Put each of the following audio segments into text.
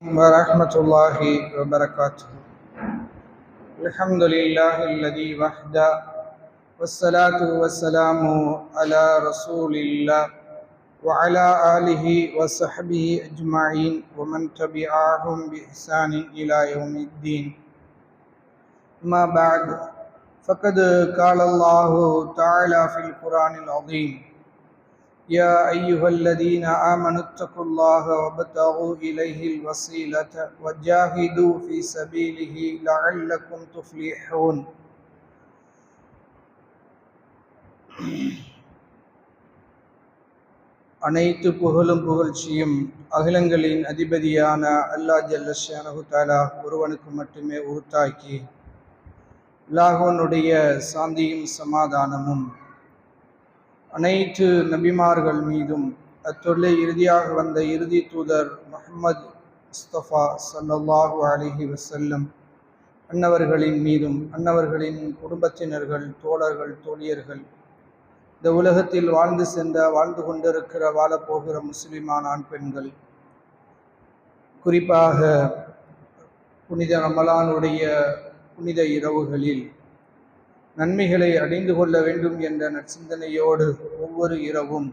ورحمة الله وبركاته. الحمد لله الذي وحده والصلاة والسلام على رسول الله وعلى آله وصحبه أجمعين ومن تبعهم بإحسان إلى يوم الدين. ما بعد فقد قال الله تعالى في القرآن العظيم يا أيها الذين آمنوا اتقوا الله وابتغوا إليه الوسيلة وجاهدوا في سبيله لعلكم تفلحون அனைத்து புகழும் புகழ்ச்சியும் அகிலங்களின் அதிபதியான அல்லாஹ் ஜல்லஷானஹு தாலா ஒருவனுக்கு மட்டுமே உருத்தாக்கி அல்லாஹனுடைய சாந்தியும் சமாதானமும் அனைத்து நபிமார்கள் மீதும் அத்தொல்லை இறுதியாக வந்த இறுதி தூதர் முஹம்மது முஸ்தபா சல்லல்லாஹு அலிஹி வசல்லம் அன்னவர்களின் மீதும் அன்னவர்களின் குடும்பத்தினர்கள் தோழர்கள் தோழியர்கள் இந்த உலகத்தில் வாழ்ந்து சென்ற வாழ்ந்து கொண்டிருக்கிற வாழப்போகிற முஸ்லிமான ஆண் பெண்கள் குறிப்பாக புனித ரமலானுடைய புனித இரவுகளில் நன்மைகளை அடைந்து கொள்ள வேண்டும் என்ற நற்சிந்தனையோடு ஒவ்வொரு இரவும்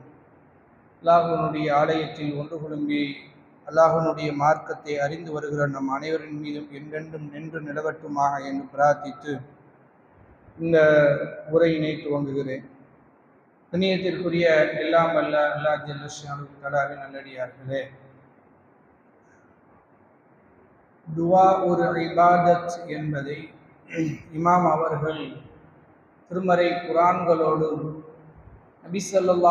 அல்லாஹனுடைய ஆலயத்தில் ஒன்று குழும்பி அல்லாஹனுடைய மார்க்கத்தை அறிந்து வருகிற நம் அனைவரின் மீதும் என்றென்றும் நின்று நிலவட்டுமாக என்று பிரார்த்தித்து இந்த உரையினை துவங்குகிறேன். புண்ணியத்திற்குரிய எல்லாம் அல்ல அல்லா ஜல்லஷானு கலாவின் நல்லடியார்களே துவா ஒரு இபாதத் என்பதை இமாம் அவர்கள் திருமறை குரான்களோடு நபி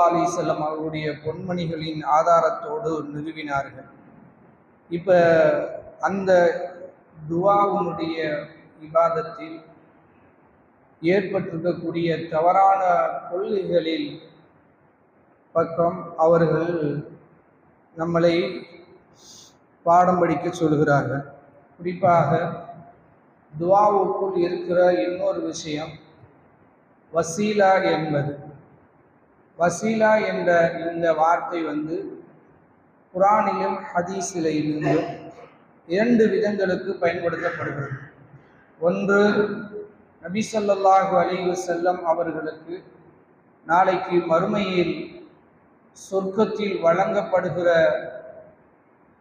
அலிசல்லம் அவருடைய பொன்மணிகளின் ஆதாரத்தோடு நிறுவினார்கள். இப்போ அந்த துவாவுனுடைய விவாதத்தில் ஏற்பட்டிருக்கக்கூடிய தவறான கொள்கைகளில் பக்கம் அவர்கள் நம்மளை பாடம் படிக்க சொல்கிறார்கள். குறிப்பாக துவாவுக்குள் இருக்கிற இன்னொரு விஷயம் வசீலா என்பது. வசீலா என்ற இந்த வார்த்தை வந்து குரானிலும் ஹதீஸிலும் இரண்டு விதங்களுக்கு பயன்படுத்தப்படுகிறது. ஒன்று நபி சொல்லாஹு அலிவு செல்லம் அவர்களுக்கு நாளைக்கு மறுமையில் சொர்க்கத்தில் வழங்கப்படுகிற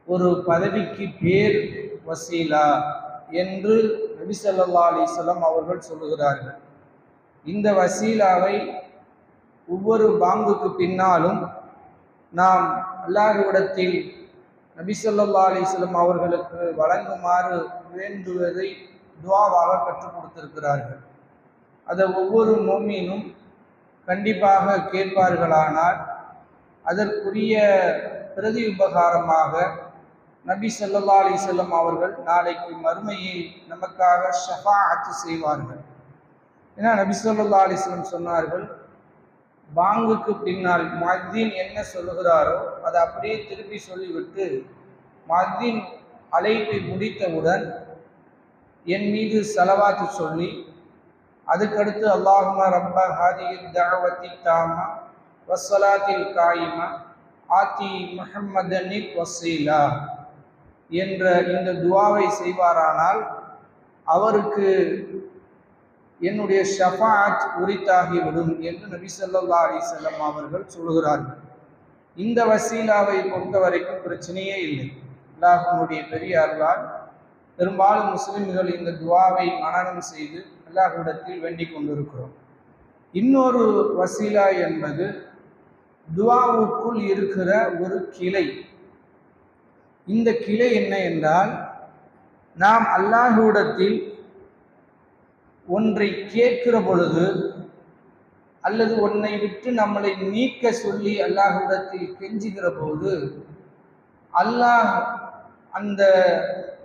ஒரு பதவிக்கு பேர் வசீலா என்று நபி சொல்லா அலிசல்லாம் அவர்கள் சொல்லுகிறார்கள். இந்த வசீலாவை ஒவ்வொரு பாங்குக்கு பின்னாலும் நாம் அல்லாஹுவிடத்தில் நபிசல்லா அலிஸ்லம் அவர்களுக்கு வழங்குமாறு வேண்டுவதை துவாவாக கற்றுக் கொடுத்திருக்கிறார்கள். அதை ஒவ்வொரு மோமீனும் கண்டிப்பாக கேட்பார்களானால் அதற்குரிய பிரதி உபகாரமாக நபி சொல்லா அலி செல்லம் அவர்கள் நாளைக்கு மறுமையில் நமக்காக ஷஃபாஅத்து செய்வார்கள். ஏன்னா நபி சொல்லா அலிஸ்லம் சொன்னார்கள் பாங்குக்கு பின்னால் மத்தின் என்ன சொல்லுகிறாரோ அதை அப்படியே திருப்பி சொல்லிவிட்டு மத்தின் அழைப்பை முடித்தவுடன் என் மீது செலவாத்து சொல்லி அதுக்கடுத்து அல்லாஹுமா ரப்ப ஹாதியில் தகவத்தி தாமா வசலாத்தில் காயிமா ஆத்தி முஹம்மதனிக் வசீலா என்ற இந்த துவாவை செய்வாரானால் அவருக்கு என்னுடைய ஷஃபாத் உரித்தாகிவிடும் என்று நபி சொல்லா அலிசல்லம் அவர்கள் சொல்கிறார்கள். இந்த வசீலாவை பொறுத்த வரைக்கும் பிரச்சனையே இல்லை. அல்லாஹனுடைய பெரிய பெரும்பாலும் முஸ்லிம்கள் இந்த துவாவை மனநம் செய்து அல்லாஹ்விடத்தில் வேண்டிக் கொண்டிருக்கிறோம். இன்னொரு வசீலா என்பது துவாவுக்குள் இருக்கிற ஒரு கிளை. இந்த கிளை என்ன என்றால் நாம் அல்லாஹுவிடத்தில் ஒன்றை கேட்கிற பொழுது அல்லது ஒன்றை விட்டு நம்மளை நீக்க சொல்லி அல்லாஹுவிடத்தில் கெஞ்சுகிற போது அல்லாஹ் அந்த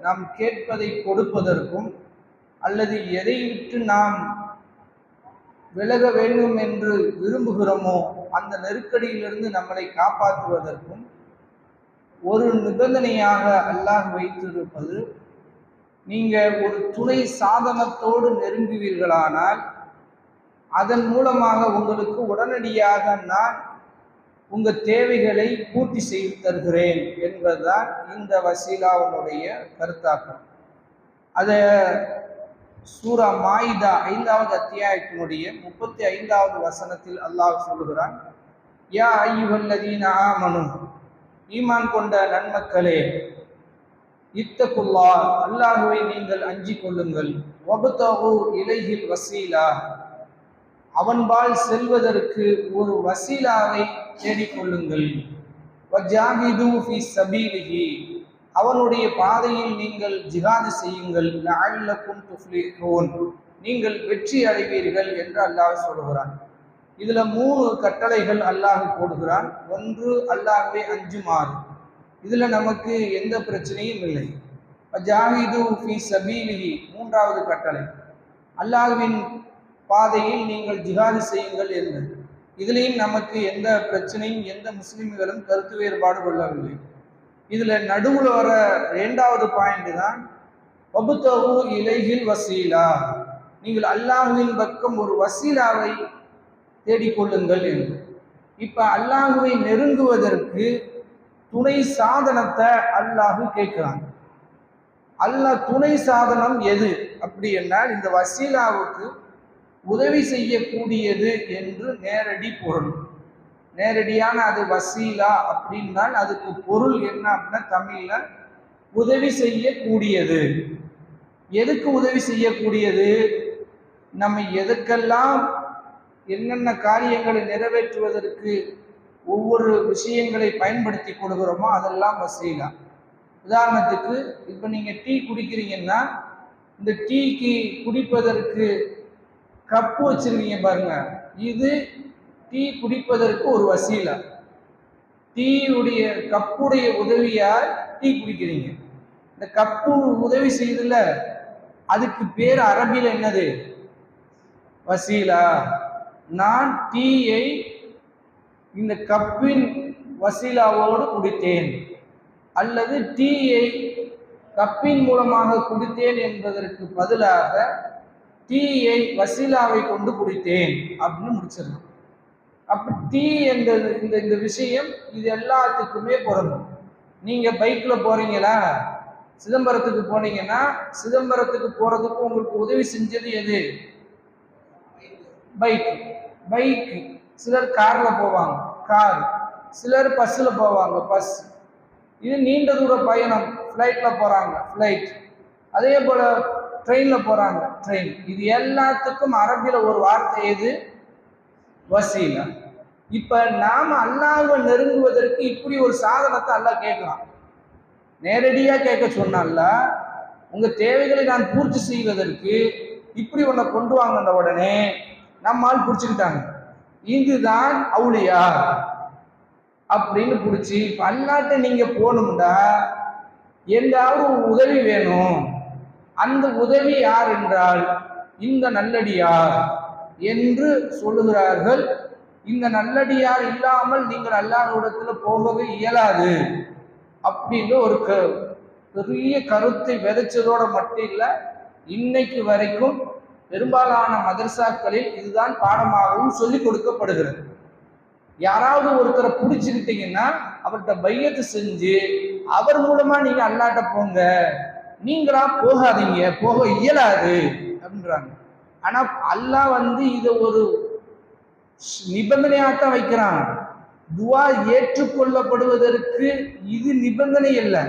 நாம் கேட்பதை கொடுப்பதற்கும் அல்லது எதை விட்டு நாம் விலக வேண்டும் என்று விரும்புகிறோமோ அந்த நெருக்கடியிலிருந்து நம்மளை காப்பாற்றுவதற்கும் ஒரு நிபந்தனையாக அல்லாஹ் வைத்திருப்பது நீங்கள் ஒரு துணை சாதனத்தோடு நெருங்குவீர்களானால் அதன் மூலமாக உங்களுக்கு உடனடியாக நான் உங்கள் தேவைகளை பூர்த்தி செய்து தருகிறேன் என்பதுதான் இந்த வசீலாவுடைய கருத்தாக்கம். அதை சூரா மாயிதா ஐந்தாவது அத்தியாயத்தினுடைய முப்பத்தி ஐந்தாவது வசனத்தில் அல்லாஹ் சொல்கிறான் யா ஐயுகல்லதீன ஆமனு ஈமான் கொண்ட நன்மக்களே இத்தகுல்லா அல்லாஹுவை நீங்கள் அஞ்சிக் கொள்ளுங்கள். வபுத்தகு இலையில் வசீலா. அவன்பால் செல்வதற்கு ஒரு வசீலாவை தேடிக்கொள்ளுங்கள் வஜாஹிது ஃபி சபீலிஹி. அவனுடைய பாதையில் நீங்கள் ஜிகாது செய்யுங்கள். லஅல்லக்கும் துஃப்லிஹூன். நீங்கள் வெற்றி அடைவீர்கள் என்று அல்லாஹ் சொல்கிறான் இதுல மூணு கட்டளைகள் அல்லாஹ் போடுகிறான். ஒன்று அல்லாஹ்வை அஞ்சுமாறு. இதில் நமக்கு எந்த பிரச்சனையும் இல்லை. ஜாஹிது ஃபி சபீலிஹி மூன்றாவது கட்டளை. அல்லாஹ்வின் பாதையில் நீங்கள் ஜிஹாது செய்யுங்கள் என்று. இதுலேயும் நமக்கு எந்த பிரச்சனையும் எந்த முஸ்லிம்களும் கருத்து வேறுபாடு கொள்ளவில்லை. இதில் நடுவில் வர இரண்டாவது பாயிண்ட் தான் வபுத்தகு இலைகில் வசீலா. நீங்கள் அல்லாஹுவின் பக்கம் ஒரு வசீலாவை தேடிக்கொள்ளுங்கள் என்று. இப்போ அல்லாஹுவை நெருங்குவதற்கு துணை சாதனத்தை அல்லாஹு கேட்கிறான். அல்லாஹ் துணை சாதனம் எது? அப்படி என்றால் இந்த வசீலாவுக்கு உதவி செய்யக்கூடியது என்று நேரடி பொருள். நேரடியான அது வசீலா அப்படின்னால் அதுக்கு பொருள் என்ன அப்படின்னா தமிழில் உதவி செய்யக்கூடியது. எதுக்கு உதவி செய்யக்கூடியது? நம்ம எதுக்கெல்லாம் என்னென்ன காரியங்களை நிறைவேற்றுவதற்கு ஒவ்வொரு விஷயங்களை பயன்படுத்தி கொடுக்குறோமோ அதெல்லாம் வசீலா. உதாரணத்துக்கு இப்போ நீங்கள் டீ குடிக்கிறீங்கன்னா இந்த டீக்கு குடிப்பதற்கு கப்பு வச்சுருக்கீங்க பாருங்க. இது டீ குடிப்பதற்கு ஒரு வசீலா. டீயுடைய கப்புடைய உதவியால் டீ குடிக்கிறீங்க. இந்த கப்பு உதவி செய்யுதுல அதுக்கு பேர் அரபியில் என்னது? வசீலா. நான் டீயை இந்த கப்பின் வசீலாவோடு குடித்தேன். அல்லது டீயை கப்பின் மூலமாக குடித்தேன் என்பதற்கு பதிலாக டீயை வசீலாவை கொண்டு குடித்தேன் அப்படின்னு முடிச்சிடணும். அப்போ டீ என்ற இந்த இந்த விஷயம் இது எல்லாத்துக்குமே பொருந்தும். நீங்கள் பைக்கில் போகிறீங்களா சிதம்பரத்துக்கு போனீங்கன்னா சிதம்பரத்துக்கு போகிறதுக்கு உங்களுக்கு உதவி செஞ்சது எது? பைக். பைக்கு. சிலர் காரில் போவாங்க. கார். சிலர் பஸ்ஸில் போவாங்க பஸ். இது நீண்ட தூர பயணம். ஃப்ளைட்டில் போகிறாங்க ஃப்ளைட் அதே போல் ட்ரெயினில் போகிறாங்க ட்ரெயின் இது எல்லாத்துக்கும் அரபியில் ஒரு வார்த்தை எது? வசீலா. இப்போ நாம் அல்லாவை நெருங்குவதற்கு இப்படி ஒரு சாதனத்தை அல்லா கேட்கிறான். நேரடியாக கேட்க சொன்னால உங்கள் தேவைகளை நான் பூர்த்தி செய்வதற்கு இப்படி உன்னை கொண்டு வாங்கின உடனே நம்மால் பிடிச்சிக்கிட்டாங்க இதுதான் அவுளியா அப்படின்னு பிடிச்சி பன்னாட்டை அல்லாட்ட நீங்க போகணும்டா. எந்தாவது ஒரு உதவி வேணும். அந்த உதவி யார் என்றால் இந்த நல்லடியார் என்று சொல்லுகிறார்கள். இந்த நல்லடியார் இல்லாமல் நீங்கள் அல்லாஹிடத்தில் போகவே இயலாது அப்படின்னு ஒரு க பெரிய கருத்தை விதைச்சதோட மட்டும் இல்லை இன்னைக்கு வரைக்கும் பெரும்பாலான மதர்சாக்களில் இதுதான் பாடமாகவும் சொல்லிக் கொடுக்கப்படுகிறது. யாராவது ஒருத்தரை பிடிச்சிக்கிட்டீங்கன்னா அவர்கிட்ட பையத்தை செஞ்சு அவர் மூலமா நீங்க அல்லாட்ட போங்க. நீங்களா போகாதீங்க போக இயலாது அப்படின்றாங்க. ஆனா அல்லாஹ் வந்து இதை ஒரு நிபந்தனையாத்தான் வைக்கிறான். துவா ஏற்றுக்கொள்ளப்படுவதற்கு இது நிபந்தனை இல்லை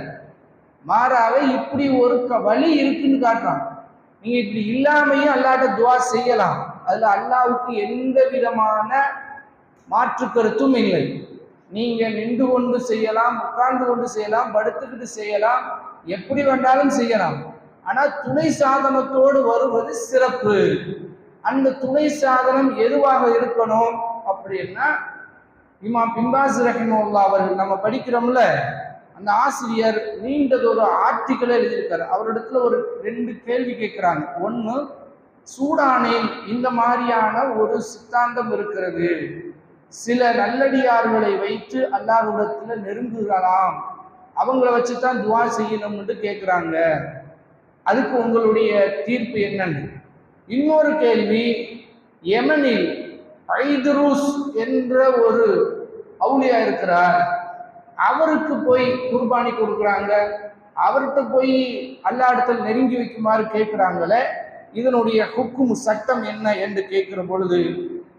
மாறாக இப்படி ஒரு வழி இருக்குன்னு காட்டுறான். நீங்க இப்படி இல்லாமையும் அல்லாட்ட துவா செய்யலாம். அதுல அல்லாவுக்கு எந்த விதமான மாற்று கருத்தும் இல்லை. நீங்க நின்று கொண்டு செய்யலாம் உட்கார்ந்து கொண்டு செய்யலாம் படுத்துக்கிட்டு செய்யலாம் எப்படி வேண்டாலும் செய்யலாம். ஆனா துணை சாதனத்தோடு வருவது சிறப்பு. அந்த துணை சாதனம் எதுவாக இருக்கணும் அப்படின்னா இமாம் பிம்பாஸ் ரஹிமுல்லா அவர்கள் நம்ம படிக்கிறோம்ல அந்த ஆசிரியர் நீண்டதொரு ஆர்டிக்கலை எழுதியிருக்காரு. அவரிடத்துல ஒரு ரெண்டு கேள்வி கேட்குறாங்க. ஒன்று சூடானில் இந்த மாதிரியான ஒரு சித்தாந்தம் இருக்கிறது. சில நல்லடியார்களை வைத்து அல்லாஹ்விடத்துல நெருங்குகலாம் அவங்கள வச்சு தான் துவா செய்யணும்னு கேட்குறாங்க அதுக்கு உங்களுடைய தீர்ப்பு என்னன்னு? இன்னொரு கேள்வி யமனில் ஐதுருஸ் என்ற ஒரு அவுளியா இருக்கிறார். அவருக்கு போய் குர்பானி கொடுக்குறாங்க. அவர்கிட்ட போய் அல்லாடத்தில் நெருங்கி வைக்குமாறு கேட்குறாங்களே இதனுடைய ஹுக்கும் சட்டம் என்ன என்று கேட்கிற பொழுது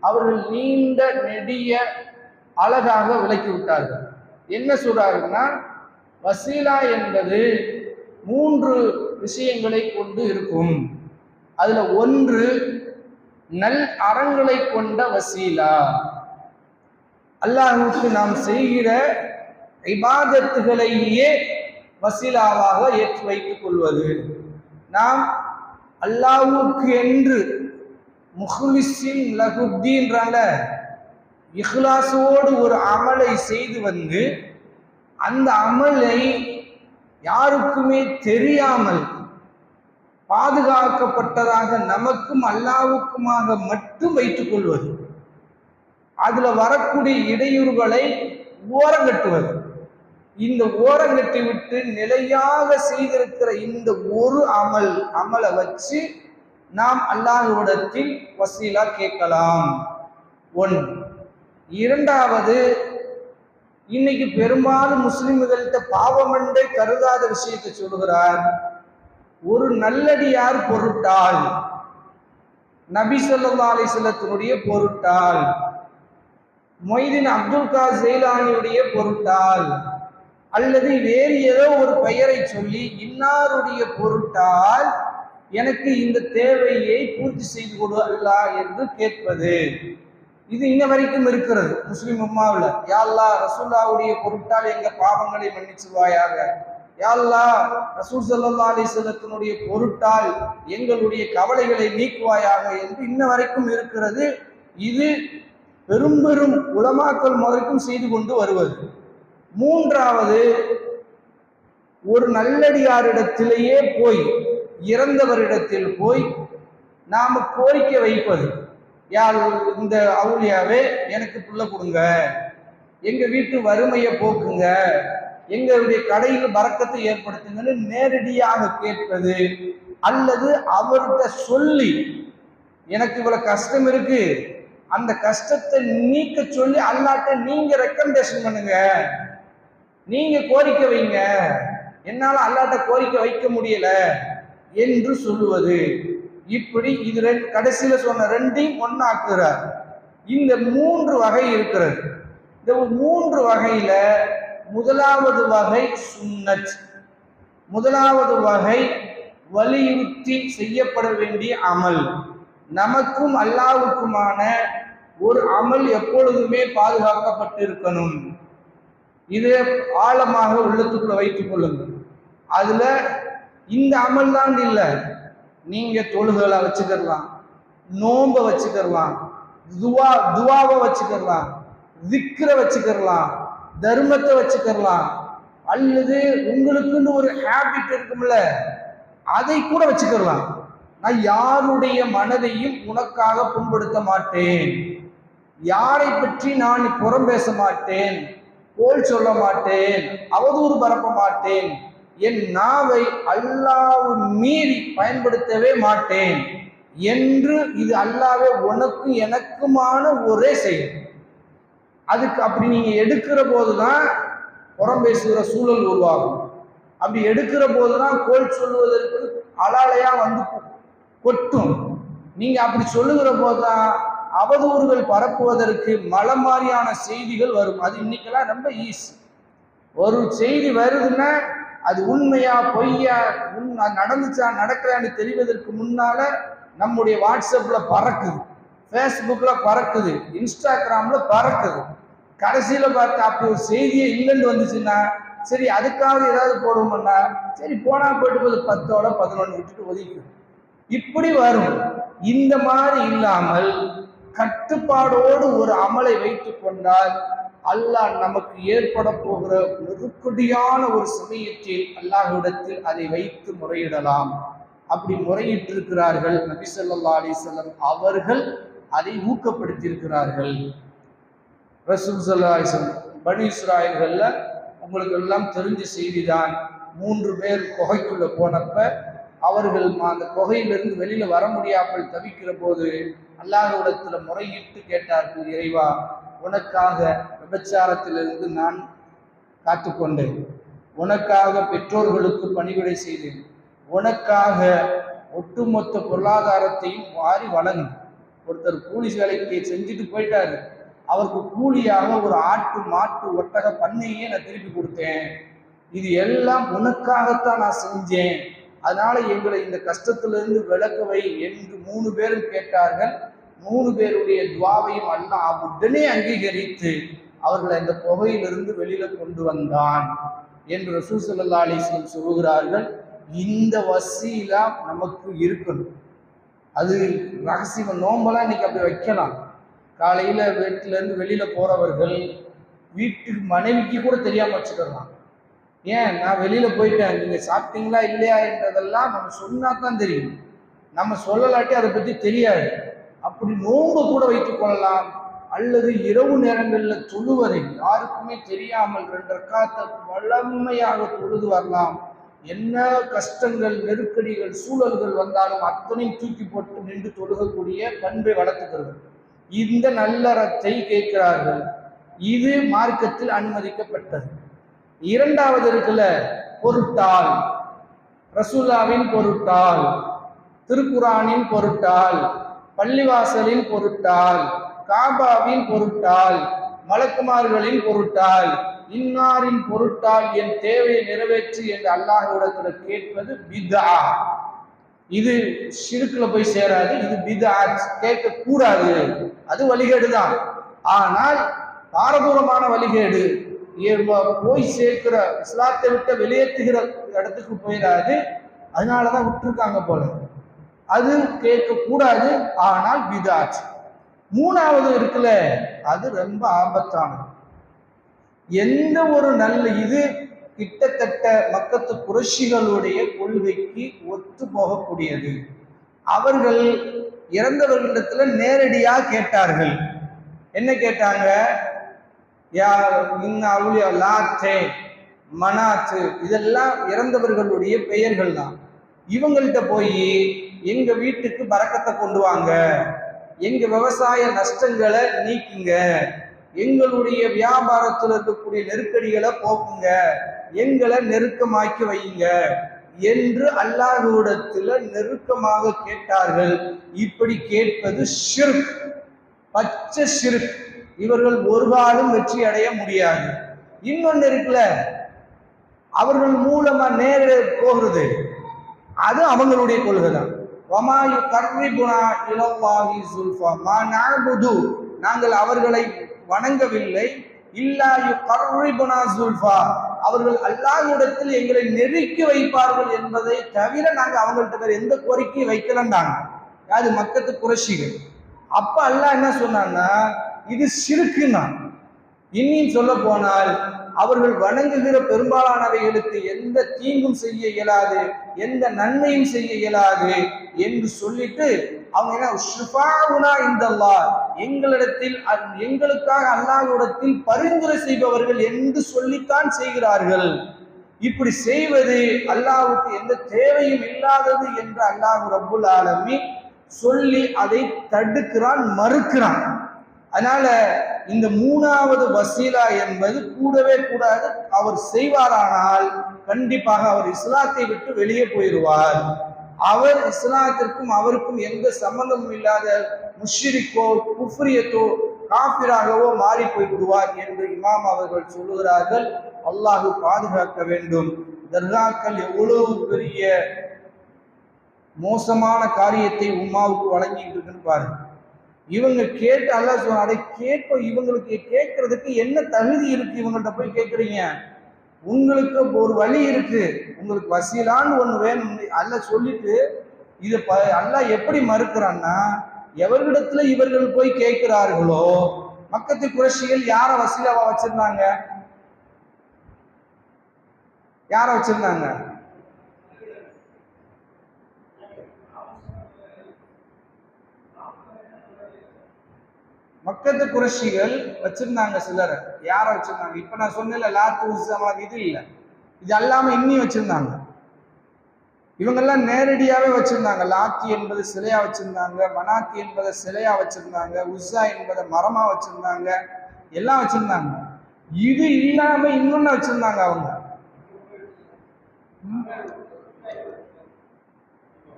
அவர்கள் நீண்ட நெடிய அழகாக விளக்கி விட்டார்கள். என்ன சொல்றாருன்னா வசீலா என்பது மூன்று விஷயங்களை கொண்டு இருக்கும். அதுல ஒன்று நல் அறங்களை கொண்ட வசீலா. அல்லாஹுக்கு நாம் செய்கிற இபாதத்துகளையே வசீலாவாக ஏற்றி வைத்துக் கொள்வது. நாம் அல்லாவுக்கு என்று முஹ்லிசின் லகுத்தீன்றால இஹ்லாசோடு ஒரு அமலை செய்து வந்து அந்த அமலை யாருக்குமே தெரியாமல் பாதுகாக்கப்பட்டதாக நமக்கும் அல்லாவுக்குமாக மட்டும் வைத்துக் கொள்வது. அதுல வரக்கூடிய இடையூறுகளை ஓரங்கட்டுவது. இந்த ஓரங்கட்டி விட்டு நிலையாக செய்திருக்கிற இந்த ஒரு அமல் அமலை வச்சு நாம் அல்லாஹுவிடத்தில் வசீலா கேட்கலாம். ஒன். இரண்டாவது இன்னைக்கு பெரும்பாலும் முஸ்லிம்கள்கிட்ட பாவமண்டை கருதாத விஷயத்தை சொல்கிறார் ஒரு நல்லடியார் பொருட்டால்? நபி சொல்லா அலிசல்லத்தினுடைய பொருட்டால். மொய்தீன் அப்துல் கா ஜெயிலானியுடைய பொருட்டால். அல்லது வேறு ஏதோ ஒரு பெயரை சொல்லி இன்னாருடைய பொருட்டால் எனக்கு இந்த தேவையை பூர்த்தி செய்து கொடு அல்லா என்று கேட்பது. இது இன்ன வரைக்கும் இருக்கிறது முஸ்லிம் உம்மாவில். யாழ்லா ரசூல்லாவுடைய பொருட்டால் எங்க பாவங்களை மன்னிச்சுவாயாக யாழ்லா ரசூல் சல்லா அலிசல்லத்தினுடைய பொருட்டால் எங்களுடைய கவலைகளை நீக்குவாயாக என்று இன்ன வரைக்கும் இருக்கிறது. இது பெரும் பெரும் உலமாக்கள் முதற்கும் செய்து கொண்டு வருவது. மூன்றாவது ஒரு நல்லடியாரிடத்திலேயே போய் இறந்தவரிடத்தில் போய் நாம் கோரிக்கை வைப்பது. யார் இந்த அவுளியாவே எனக்கு புள்ள கொடுங்க. எங்கள் வீட்டு வறுமையை போக்குங்க. எங்களுடைய கடையில் பறக்கத்தை ஏற்படுத்துங்கன்னு நேரடியாக கேட்பது. அல்லது அவர்கிட்ட சொல்லி எனக்கு இவ்வளோ கஷ்டம் இருக்கு. அந்த கஷ்டத்தை நீக்க சொல்லி அல்லாட்ட நீங்க ரெக்கமெண்டேஷன் பண்ணுங்க. நீங்க கோரிக்கை வைங்க. என்னால அல்லாட்ட கோரிக்கை வைக்க முடியல என்று சொல்லுவது. இப்படி இது ரெண்டு கடைசியில சொன்ன ரெண்டையும் ஒன்னாக்குறார் இந்த மூன்று வகை இருக்கிறது. இந்த மூன்று வகையில முதலாவது வகை சுன்னத். முதலாவது வகை வலியுறுத்தி செய்யப்பட வேண்டிய அமல். நமக்கும் அல்லாவுக்குமான ஒரு அமல் எப்பொழுதுமே பாதுகாக்கப்பட்டிருக்கணும். இது ஆழமாக உள்ளத்துக்குள்ள வைத்துக் கொள்ளுங்கள். அதுல இந்த அமல் தான் இல்லை. நீங்க தொழுகளை வச்சுக்கலாம் நோம்ப வச்சுக்கலாம் துவா துவாவை வச்சுக்கலாம் விக்கிர வச்சுக்கலாம் தர்மத்தை வச்சுக்கலாம் அல்லது உங்களுக்குன்னு ஒரு ஹேபிட் இருக்கும்ல அதை கூட வச்சுக்கலாம். நான் யாருடைய மனதையும் உனக்காக புண்படுத்த மாட்டேன். யாரை பற்றி நான் புறம் பேச மாட்டேன்? கோல் சொல்ல மாட்டேன் அவதூறு பரப்ப மாட்டேன். என் நாவை அல்லாவு மீறி பயன்படுத்தவே மாட்டேன். என்று இது அல்லாவே உனக்கு எனக்குமான ஒரே செயல். அதுக்கு அப்படி நீங்க எடுக்கிற போதுதான் புறம் பேசுகிற சூழல் உருவாகும். அப்படி எடுக்கிற போதுதான் கோல் சொல்லுவதற்கு அலாலையா வந்து கொட்டும். நீங்க அப்படி சொல்லுகிற போதுதான் அவதூறுகள் பரப்புவதற்கு மலை மாதிரியான செய்திகள் வரும். அது இன்னைக்கெல்லாம் ரொம்ப ஈஸி ஒரு செய்தி வருதுன்னா அது உண்மையா பொய்யா உண் நடந்துச்சா நடக்கிறான்னு தெரிவதற்கு முன்னால நம்முடைய வாட்ஸ்அப்ல பறக்குது. ஃபேஸ்புக்ல பறக்குது. இன்ஸ்டாகிராம்ல பறக்குது. கடைசியில பார்த்தா அப்படி ஒரு செய்தியே இல்லைன்னு வந்துச்சுன்னா சரி அதுக்காக ஏதாவது போடுவோம்னா சரி போனா போயிட்டு போது பத்தோட பதினொன்று விட்டுட்டு ஒதுக்கிடும். இப்படி வரும். இந்த மாதிரி இல்லாமல் கட்டுப்பாடோடு ஒரு அமலை வைத்துக் கொண்டால் அல்லாஹ் நமக்கு ஏற்பட போகிற நெருக்கடியான ஒரு சமயத்தில் அல்லாஹ்விடத்தில் அதை வைத்து முறையிடலாம். அப்படி முறையிட்டிருக்கிறார்கள். நபி சொல்லா அலிசல்லம் அவர்கள் அதை ஊக்கப்படுத்தியிருக்கிறார்கள். ரசூல் ஸல்லல்லாஹு அலைஹி பனி இஸ்ராயல்கள்ல உங்களுக்கு எல்லாம் தெரிஞ்ச செய்திதான். மூன்று பேர் குகைக்குள்ள போனப்ப அவர்கள் அந்த குகையிலிருந்து வெளியில வர முடியாமல் தவிக்கிற போது அல்லாஹ்விடத்துல முறையிட்டு கேட்டார்கள் இறைவா உனக்காக விபச்சாரத்திலிருந்து நான் காத்துக்கொண்டேன். உனக்காக பெற்றோர்களுக்கு பணிவிடை செய்தேன். உனக்காக ஒட்டுமொத்த பொருளாதாரத்தையும் வாரி வழங்கு ஒருத்தர் கூலி வேலைக்கு செஞ்சுட்டு போயிட்டாரு. அவருக்கு கூலியாக ஒரு ஆட்டு மாட்டு ஒட்டக பண்ணையே நான் திருப்பி கொடுத்தேன். இது எல்லாம் உனக்காகத்தான் நான் செஞ்சேன். அதனால எங்களை இந்த கஷ்டத்திலிருந்து விளக்கவை என்று மூணு பேரும் கேட்டார்கள். மூணு பேருடைய துவாவையும் அல்லாஹ் உடனே அங்கீகரித்து அவர்களை இந்த புகையிலிருந்து வெளியில கொண்டு வந்தான் என்று ரசூல் ஸல்லல்லாஹு அலைஹி சொல்கிறார்கள் இந்த வசீலா நமக்கு இருக்கணும். அது ரகசியம் நோம்பெல்லாம் இன்னைக்கு அப்படி வைக்கலாம். காலையில வீட்டுல இருந்து வெளியில போறவர்கள் வீட்டுக்கு மனைவிக்கு கூட தெரியாம வச்சுக்கலாம் ஏன்? நான் வெளியில போயிட்டேன். நீங்க சாப்பிட்டீங்களா இல்லையா என்றதெல்லாம் நம்ம சொன்னா தான் தெரியும். நம்ம சொல்லலாட்டி அதை பத்தி தெரியாது. அப்படி நோன்பு கூட வைத்துக் கொள்ளலாம். அல்லது இரவு நேரங்களில் தொழுவதை யாருக்குமே தெரியாமல் ரெண்டு ரக்காத்தை வளமையாக தொழுது வரலாம். என்ன கஷ்டங்கள் நெருக்கடிகள் சூழல்கள் வந்தாலும் அத்தனையும் தூக்கி போட்டு நின்று தொழுகக்கூடிய பண்பை வளர்த்துக்கிறது. இந்த நல்லறத்தை கேட்கிறார்கள். இது மார்க்கத்தில் அனுமதிக்கப்பட்டது. இரண்டாவது இருக்குல்ல பொருட்டால். ரசூல்லாவின் பொருட்டால் திருக்குரானின் பொருட்டால் பள்ளிவாசலின் பொருட்டால் காபாவின் பொருட்டால் மலக்குமார்களின் பொருட்டால் இன்னாரின் பொருட்டால் என் தேவையை நிறைவேற்று என்று அல்லாஹிடத்தில் கேட்பது பிதா. இது சிறுக்குல போய் சேராது இது பிதா. கேட்க கூடாது அது வழிகேடுதான். ஆனால் பாரதூரமான வழிகேடு. போய் சேர்க்கிற இஸ்லாத்தை விட்டு வெளியேற்றுகிற இடத்துக்கு போயிடாது அதனாலதான் விட்டுருக்காங்க போல. அது கேட்க கூடாது ஆனால் பிதாட் மூணாவது இருக்குல்ல அது ரொம்ப ஆபத்தானது. எந்த ஒரு நல்ல இது கிட்டத்தட்ட மக்கத்து புரட்சிகளுடைய கொள்கைக்கு ஒத்து போகக்கூடியது. அவர்கள் இறந்தவர்களிடத்துல நேரடியாக கேட்டார்கள். என்ன கேட்டாங்க? யா இன்ன அவுளியா லாத்தே மனாத்து. இதெல்லாம் இறந்தவர்களுடைய பெயர்கள் தான் இவங்கள்ட்ட போய் எங்க வீட்டுக்கு பறக்கத்தை கொண்டு வாங்க. எங்க விவசாய நஷ்டங்களை நீக்குங்க. எங்களுடைய வியாபாரத்தில் இருக்கக்கூடிய நெருக்கடிகளை போக்குங்க. எங்களை நெருக்கமாக்கி வையுங்க என்று அல்லாஹ்விடத்துல நெருக்கமாக கேட்டார்கள். இப்படி கேட்பது ஷிர்க் பச்சை ஷிர்க். இவர்கள் ஒரு வெற்றி அடைய முடியாது. இன்னொன்னு இருக்குல்ல அவர்கள் மூலமா நேர போகிறது. அது அவங்களுடைய கொள்கை தான் வமாயு கர்ரிபுனா இலவாஹி சுல்ஃபா. மா நஅபுது. நாங்கள் அவர்களை வணங்கவில்லை. இல்லாயு கர்ரிபுனா சுல்ஃபா. அவர்கள் அல்லாஹ்விடத்தில் எங்களை நெருக்கி வைப்பார்கள் என்பதை தவிர நாங்கள் அவங்கள்ட்ட வேற எந்த கோரிக்கையும் வைக்கலன்றாங்க. அது மக்கத்து குறைஷிகள். அப்ப அல்லாஹ் என்ன சொன்னான்னா இது சிறுக்குன்னா. இன்னும் சொல்ல போனால் அவர்கள் வணங்குகிற பெரும்பாலானவைகளுக்கு எந்த தீங்கும் செய்ய இயலாது எந்த நன்மையும் செய்ய இயலாது என்று சொல்லிட்டு அவங்க என்ன ஷிஃபாவுனா எங்களிடத்தில் எங்களுக்காக அல்லாஹ்விடத்தில் பரிந்துரை செய்பவர்கள் என்று சொல்லித்தான் செய்கிறார்கள். இப்படி செய்வது அல்லாஹுக்கு எந்த தேவையும் இல்லாதது என்று அல்லாஹ் ரபுல் ஆலமி சொல்லி அதை தடுக்கிறான் மறுக்கிறான். அதனால இந்த மூணாவது வசீலா என்பது கூடவே கூடாது அவர் செய்வாரானால் கண்டிப்பாக அவர் இஸ்லாத்தை விட்டு வெளியே போயிடுவார். அவர் இஸ்லாத்திற்கும் அவருக்கும் எந்த சம்பந்தமும் இல்லாத முஷ்ரிக்கோ குஃப்ரியத்தோ காபிராகவோ மாறி போய்விடுவார் என்று இமாம் அவர்கள் சொல்லுகிறார்கள். அல்லாஹ் பாதுகாக்க வேண்டும். தர்காக்கள் எவ்வளவு பெரிய மோசமான காரியத்தை உம்மாவுக்கு வழங்கிட்டு இருக்குன்னு பாருங்க. இவங்க கேட்டு அல்லா சொன்னாரே அதை இவங்களுக்கு கேட்கறதுக்கு என்ன தகுதி இருக்கு இவங்கள்ட்ட போய் கேட்குறீங்க? உங்களுக்கு ஒரு வழி இருக்கு. உங்களுக்கு வசீலான்னு ஒன்று வேணும் அல்ல சொல்லிட்டு இதை ப அல்லாஹ் எப்படி மறுக்கிறான்னா எவர்களிடத்துல இவர்கள் போய் கேட்கிறார்களோ மக்கத்து குறைஷிகள் யார வசீலாவா வச்சிருந்தாங்க? யார வச்சிருந்தாங்க? மக்கத்து குறைஷிகள் வச்சிருந்தாங்க சிலர். யார வச்சிருந்தாங்க? இப்ப நான் சொன்னேன்ல லாத்து உஸ்ஸாமா இது இல்ல. இது அல்லாம இன்னி வச்சிருந்தாங்க. இவங்கெல்லாம் நேரடியாவே வச்சிருந்தாங்க. லாத்தி என்பது சிலையா வச்சிருந்தாங்க மனாத்தி என்பதை சிலையா வச்சிருந்தாங்க உஸ்ஸா என்பதை மரமா வச்சிருந்தாங்க எல்லாம் வச்சிருந்தாங்க. இது இல்லாம இன்னொன்னு வச்சிருந்தாங்க அவங்க.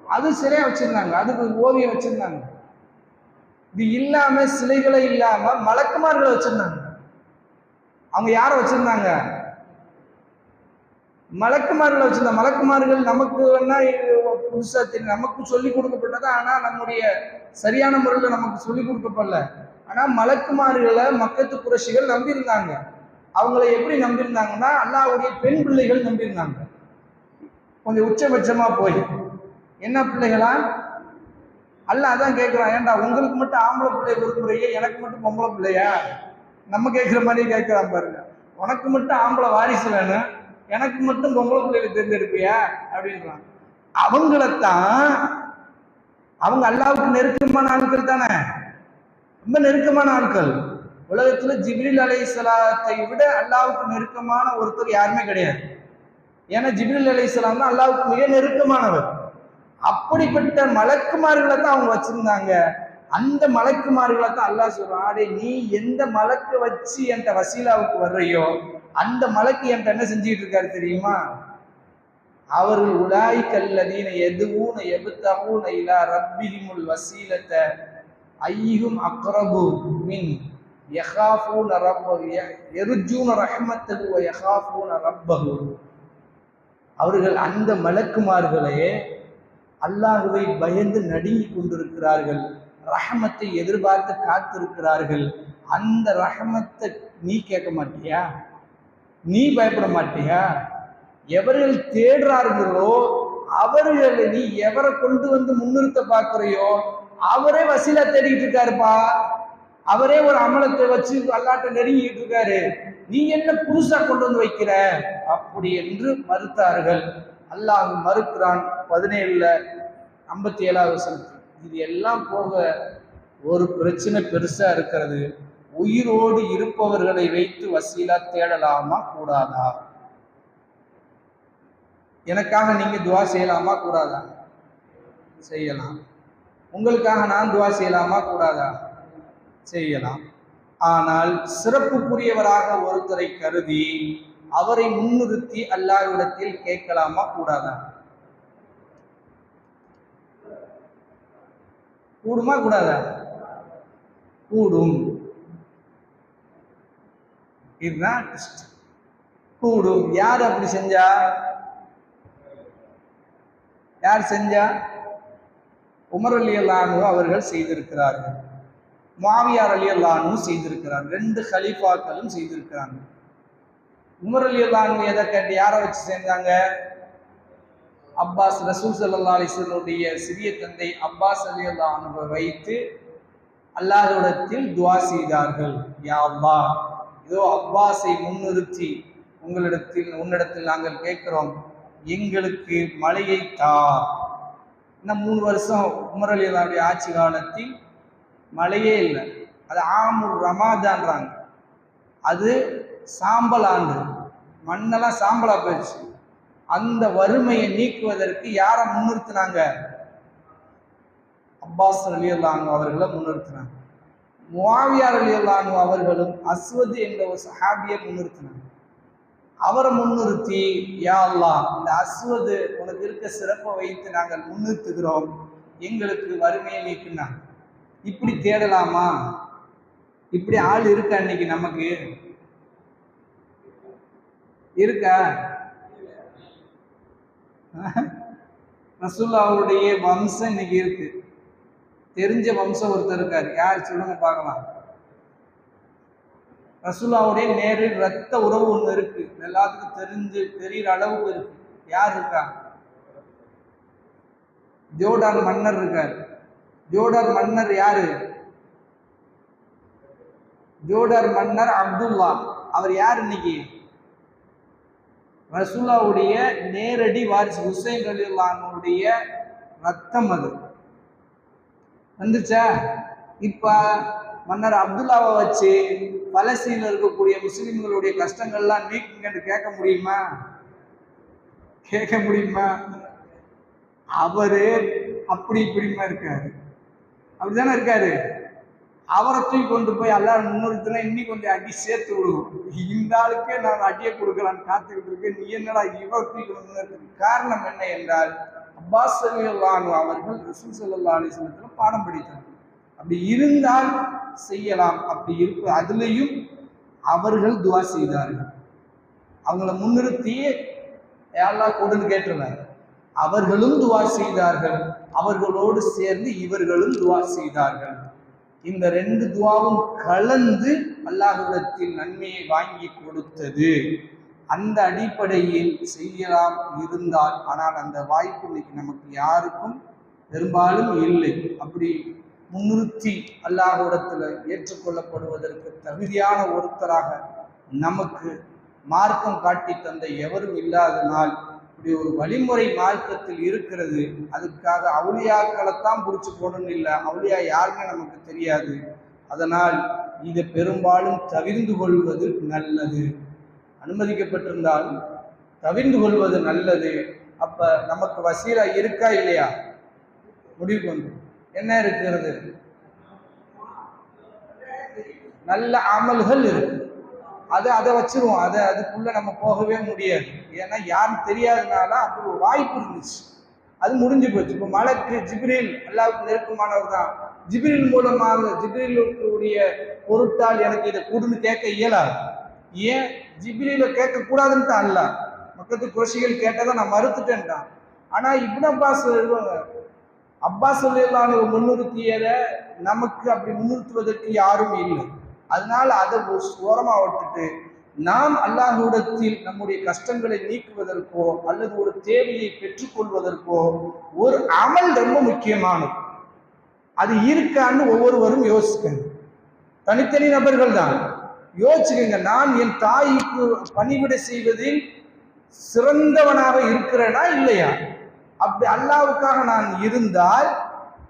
அது சிலையா வச்சிருந்தாங்க. அதுக்கு ஓவியம் வச்சிருந்தாங்க. இது இல்லாம சிலைகளை இல்லாம மலக்குமார்களை வச்சிருந்தாங்க. அவங்க யாரை வச்சிருந்தாங்க? மலக்குமார்களை வச்சிருந்தாங்க மலக்குமார்கள் நமக்கு வேணா புதுசாக புதுசா தெரியும். நமக்கு சொல்லி கொடுக்கப்பட்டது ஆனா நம்முடைய சரியான முறையில் நமக்கு சொல்லி கொடுக்கப்படல. ஆனா மலக்குமார்களை மக்கத்து புரட்சிகள் நம்பியிருந்தாங்க. அவங்கள எப்படி நம்பியிருந்தாங்கன்னா அல்லாவுடைய பெண் பிள்ளைகள் நம்பியிருந்தாங்க. கொஞ்சம் உச்சபட்சமா போய். என்ன பிள்ளைகளா? அல்ல அதான் கேட்குறான் ஏன்டா உங்களுக்கு மட்டும் ஆம்பளை பிள்ளை விரும்புறீங்க எனக்கு மட்டும் பொம்பளை பிள்ளையா? நம்ம கேட்குற மாதிரி கேட்குறான் பாருங்க. உனக்கு மட்டும் ஆம்பளை வாரிசு வேணும் எனக்கு மட்டும் பொம்பளை பிள்ளைகளை தேர்ந்தெடுப்பியா? அப்படின்றான். அவங்களத்தான் அவங்க அல்லாவுக்கு நெருக்கமான ஆட்கள் தானே. ரொம்ப நெருக்கமான ஆட்கள். உலகத்துல ஜிப்ரில் அலைஹிஸ்ஸலாத்தை விட அல்லாவுக்கு நெருக்கமான ஒருத்தர் யாருமே கிடையாது. ஏன்னா ஜிப்ரில் அலைஹிஸ்ஸலாம் தான் அல்லாவுக்கு மிக நெருக்கமானவர். அப்படிப்பட்ட மலக்குமார்களை தான் அவங்க வச்சிருந்தாங்க. அந்த மலக்குமார்களை தான் அல்லாஹ் சொல்றான் ஆடே நீ எந்த மலக்கு வச்சு என்கிட்ட வசீலாவுக்கு வர்றையோ அந்த மலக்கு என்கிட்ட என்ன செஞ்சுட்டு இருக்காரு தெரியுமா? அவர்கள் உலாய் கல்லதீன எதுவும் எபுத்தகூன இலா ரப்பிஹிமுல் வசீலத்தை ஐயும் அக்ரபு மின் யஹாஃபூன ரப்பஹு எருஜூன ரஹ்மத்தஹு யஹாஃபூன ரப்பஹு. அவர்கள் அந்த மலக்குமார்களே அல்லாஹுவை பயந்து நடுங்கி கொண்டிருக்கிறார்கள். ரஹமத்தை எதிர்பார்த்து காத்திருக்கிறார்கள். அந்த ரஹமத்தை நீ கேட்க மாட்டியா? நீ பயப்பட மாட்டியா? எவர்கள் தேடுறார்களோ அவர்களை நீ எவரை கொண்டு வந்து முன்னிறுத்த பார்க்குறையோ அவரே வசீலா தேடிக்கிட்டு இருக்காருப்பா. அவரே ஒரு அமலத்தை வச்சு அல்லாட்ட நெருங்கிட்டு இருக்காரு. நீ என்ன புதுசா கொண்டு வந்து வைக்கிற? அப்படி என்று மறுத்தார்கள். அல்லாஹ் மறுக்கிறான் பதினேழுல ஐம்பத்தி ஏழாவது வசனத்தில். இது எல்லாம் போக ஒரு பிரச்சனை பெருசா இருக்கிறது. உயிரோடு இருப்பவர்களை வைத்து வசீலா தேடலாமா கூடாதா? எனக்காக நீங்க துவா செய்யலாமா கூடாதா? செய்யலாம். உங்களுக்காக நான் துவா செய்யலாமா கூடாதா? செய்யலாம். ஆனால் சிறப்புக்குரியவராக ஒருத்தரை கருதி அவரை முன்னிறுத்தி அல்லாஹ்விடத்தில் கேட்கலாமா கூடாதா? கூடுமா கூடாதா? கூடும். இதுதான் கூடும். யார் அப்படி செஞ்சா? யார் செஞ்சா? உமர் அலி அல்லானு அவர்கள் செய்திருக்கிறார்கள். மாவியார் அலி அல்லானு செய்திருக்கிறார். ரெண்டு ஹலீஃபாக்களும் செய்திருக்கிறாங்க. உமர் அலி எதை கேட்டு யாரை வச்சு சேர்ந்தாங்க? அப்பாஸ் ரசூல் சல்லா அலிஸ்வனுடைய சிறிய தந்தை அப்பாஸ் அலி அல்லானுவை வைத்து அல்லாஹிடத்தில் துவா செய்தார்கள். யா அப்பா இதோ அப்பாஸை முன்னிறுத்தி உங்களிடத்தில் உன்னிடத்தில் நாங்கள் கேட்கிறோம் எங்களுக்கு மழையை தா. இன்னும் மூணு வருஷம் உமர் அலி அல்லாவுடைய ஆட்சி காலத்தில் மழையே இல்லை. அது ஆமு ரமாதான்றாங்க. அது சாம்பல் ஆண்டு. மண்ணெல்லாம் சாம்பலா போயிடுச்சு. அந்த வறுமையை நீக்குவதற்கு யாரை முன்னிறுத்தினாங்க? அப்பாஸ் அலி அல்லாங்க அவர்களை முன்னிறுத்தினாங்க. முவாவியார் அலி அல்லாங்க அவர்களும் அஸ்வது என்ற ஒரு சஹாபியை முன்னிறுத்தினாங்க. அவரை முன்னிறுத்தி யா அல்லா இந்த அஸ்வது உனக்கு இருக்க சிறப்பை வைத்து நாங்கள் முன்னிறுத்துகிறோம். எங்களுக்கு வறுமையை நீக்குனாங்க இப்படி தேடலாமா? இப்படி ஆள் இருக்கா இன்னைக்கு நமக்கு? இருக்கா? ரசுல்லாவுடைய அவருடைய வம்சம் இன்னைக்கு இருக்கு. தெரிஞ்ச வம்சம் ஒருத்தர் இருக்காரு. யார்? சொல்லுங்க பார்க்கலாம். ரசுல்லாவுடைய நேரில் ரத்த உறவு ஒன்று இருக்கு. எல்லாத்துக்கும் தெரிஞ்சு தெரிகிற அளவுக்கு இருக்கு. யார் இருக்கா? ஜோர்டான் மன்னர் இருக்கார். ஜோர்டான் மன்னர் யாரு? ஜோடார் மன்னர் அப்துல்லா. அவர் யார் இன்னைக்கு? ரசூலாவுடைய நேரடி வாரிசு ஹுசைன் அலிலானுடைய ரத்தம் அது. வந்துச்சா இப்போ மன்னர் அப்துல்லாவை வச்சு பலஸ்தீனில் இருக்கக்கூடிய முஸ்லீம்களுடைய கஷ்டங்கள்லாம் நீக்குங்கன்னு கேட்க முடியுமா? கேட்க முடியுமா? அவரு அப்படி இப்படிமா இருக்காரு. அப்படிதானே இருக்காரு? அவரை தூக்கி கொண்டு போய் எல்லாரும் முன்னிறுத்தினா இன்னைக்கு கொஞ்சம் அடி சேர்த்து விடுவோம். இந்த ஆளுக்கே நான் அடியை கொடுக்கலான்னு காத்துக்கிட்டு இருக்கேன். நீ என்னடா இவர் தூக்கி கொண்டு காரணம் என்ன என்றால் அப்பாஸ் சலியல்லானு அவர்கள் ரசூல் சல்லா அலிஸ்லத்தில் பாடம் படித்தார்கள் அப்படி இருந்தால் செய்யலாம். அப்படி இருப்ப அதுலேயும் அவர்கள் துவா செய்தார்கள். அவங்கள முன்னிறுத்தி யாரெல்லாம் கொடுன்னு கேட்டுருந்தாங்க அவர்களும் துவா செய்தார்கள். அவர்களோடு சேர்ந்து இவர்களும் துவா செய்தார்கள். இந்த ரெண்டு துவாவும் கலந்து அல்லாஹ்விடத்தில் நன்மையை வாங்கி கொடுத்தது. அந்த அடிப்படையில் செய்யலாம் இருந்தால் ஆனால் அந்த வாய்ப்பு இன்னைக்கு நமக்கு யாருக்கும் பெரும்பாலும் இல்லை. அப்படி முன்னிறுத்தி அல்லாஹ்விடத்தில் ஏற்றுக்கொள்ளப்படுவதற்கு தகுதியான ஒருத்தராக நமக்கு மார்க்கம் காட்டி தந்த எவரும் இல்லாதனால் இப்படி ஒரு வழிமுறை மார்க்கத்தில் இருக்கிறது அதுக்காக அவுளியாக்களைத்தான் பிடிச்சி போடணும் இல்லை அவுளியா யாருன்னு நமக்கு தெரியாது. அதனால் இதை பெரும்பாலும் தவிர்ந்து கொள்வது நல்லது. அனுமதிக்கப்பட்டிருந்தால் தவிர்ந்து கொள்வது நல்லது. அப்ப நமக்கு வசீலா இருக்கா இல்லையா? முடிவு கொண்டு என்ன இருக்கிறது? நல்ல அமல்கள் இருக்கு. அது அதை வச்சிருவோம். அதை அதுக்குள்ள நம்ம போகவே முடியாது. ஏன்னா யாரும் தெரியாதனால அப்படி ஒரு வாய்ப்பு இருந்துச்சு. அது முடிஞ்சு போச்சு. இப்போ மலக்கு ஜிப்ரில் அல்லாவுக்கு நெருக்கமானவர் தான். ஜிப்ரில் மூலமாக ஜிப்ரிலுடைய பொருட்டால் எனக்கு இதை கொடுன்னு கேட்க இயலாது. ஏன்? ஜிப்ரீல கேட்கக்கூடாதுன்னு அல்ல. மக்கத்து குரசிகள் கேட்டதை நான் மறுத்துட்டேன்ட்டான் ஆனால் இப்ன அப்பாஸ் எழுதுவாங்க அப்பாஸ் சொல்லிடலான்னு முன்னிறுத்தியதை நமக்கு அப்படி முன்னிறுத்துவதற்கு யாரும் இல்லை. அதனால அதை ஒரு ஓரமா விட்டுட்டு நாம் அல்லாஹ்விடத்தில் நம்முடைய கஷ்டங்களை நீக்குவதற்கோ அல்லது ஒரு தேவையை பெற்றுக்கொள்வதற்கோ ஒரு அமல் ரொம்ப முக்கியமானது. அது இருக்கான்னு ஒவ்வொருவரும் யோசிக்கணும். தனித்தனி நபர்கள் தான். யோசிச்சுக்கங்க நான் என் தாய்க்கு பணிவிடை செய்வதில் சிறந்தவனாக இருக்கிறேனா இல்லையா? அப்படி அல்லாவுக்காக நான் இருந்தால்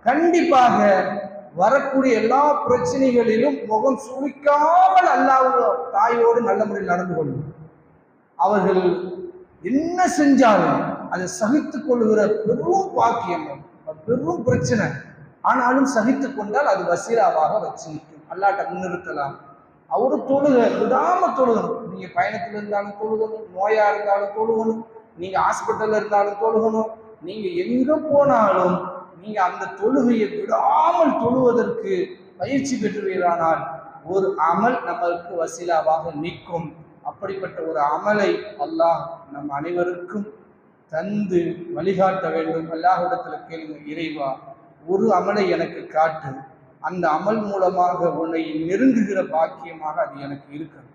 கண்டிப்பாக வரக்கூடிய எல்லா பிரச்சனைகளிலும் முகம் சுழிக்காமல் அல்லாஹ் தாயோடு நல்ல முறையில் நடந்து கொள்ளும். அவர்கள் என்ன செஞ்சாலும் அதை சகித்துக் கொள்கிற பெரும் பாக்கியம் பெரும் பிரச்சனை. ஆனாலும் சகித்து கொண்டால் அது வசீலாவாக வச்சு நிற்கும் அல்லாட்ட முன்னிறுத்தலாம். அவரு தொழுக விடாம தொழுகணும். நீங்க பயணத்தில் இருந்தாலும் தொழுகணும் நோயா இருந்தாலும் தொழுகணும். நீங்க ஹாஸ்பிட்டல்ல இருந்தாலும் தொழுகணும். நீங்க எங்க போனாலும் நீங்க அந்த தொழுகையை விடாமல் தொழுவதற்கு பயிற்சி பெற்றுவீரானால் ஒரு அமல் நம்மளுக்கு வசீலாவாக நிற்கும். அப்படிப்பட்ட ஒரு அமலை அல்லாஹ் நம் அனைவருக்கும் தந்து வழிகாட்ட வேண்டும். அல்லாஹ்விடத்துல கேளுங்க இறைவா ஒரு அமலை எனக்கு காட்டு. அந்த அமல் மூலமாக உன்னை நெருங்குகிற பாக்கியமாக அது எனக்கு இருக்கணும்.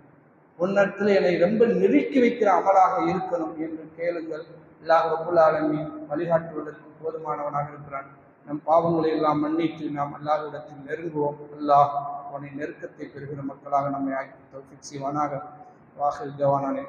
உன்னிடத்தில் என்னை ரொம்ப நெருக்கி வைக்கிற அமலாக இருக்கணும் என்று கேளுங்கள். அல்லாஹ் ரபுல் ஆலமின். வழிகாட்டுவதற்கு போதுமானவனாக இருக்கிறான். நம் பாவங்களை எல்லாம் மன்னித்து நாம் அல்லாஹ்விடத்தில் நெருங்குவோம். அல்லாஹ் அவனை நெருக்கத்தை பெறுகிற மக்களாக நம்மை ஆக்கி தௌஃபிக் செய்வானாக. வாஹில் ஜவானான்.